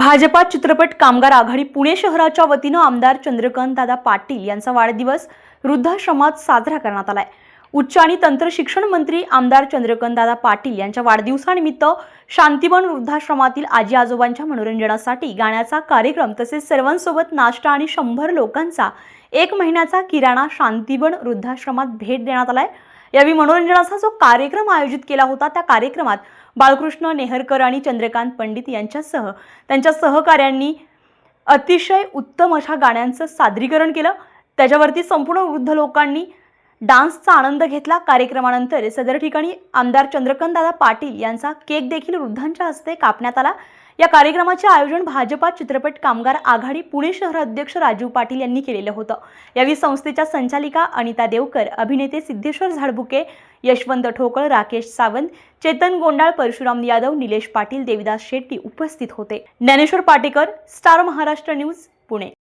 भाजपा चित्रपट कामगार आघाडी पुणे शहराच्या वतीनं आमदार चंद्रकांत दादा पाटील यांचा वाढदिवस वृद्धाश्रमात साजरा करण्यात आलाय. उच्च आणि तंत्र शिक्षण मंत्री आमदार चंद्रकांत दादा पाटील यांच्या वाढदिवसानिमित्त शांतीवन वृद्धाश्रमातील आजी आजोबांच्या मनोरंजनासाठी गाण्याचा कार्यक्रम तसेच सर्वांसोबत नाश्ता आणि शंभर लोकांचा एक महिन्याचा किराणा शांतीवन वृद्धाश्रमात भेट देण्यात आलाय. यावेळी मनोरंजनाचा जो कार्यक्रम आयोजित केला होता त्या कार्यक्रमात बाळकृष्ण नेहरकर आणि चंद्रकांत पंडित यांच्यासह त्यांच्या सहकाऱ्यांनी अतिशय उत्तम अशा गाण्यांचं सादरीकरण केलं. त्याच्यावरती संपूर्ण वृद्ध लोकांनी डान्सचा आनंद घेतला कार्यक्रमानंतर. सदर ठिकाणी आमदार चंद्रकांतदादा पाटील यांचा केक देखील वृद्धांच्या हस्ते कापण्यात आला. या कार्यक्रमाचे आयोजन भाजपा चित्रपट कामगार आघाडी पुणे शहर अध्यक्ष राजीव पाटील यांनी केलेलं होतं. यावेळी संस्थेच्या संचालिका अनिता देवकर अभिनेते सिद्धेश्वर झाडबुके यशवंत ठोकळ राकेश सावंत चेतन गोंडाळ परशुराम यादव निलेश पाटील देविदास शेट्टी उपस्थित होते. Dnyaneshwar Patekar star Maharashtra news Pune.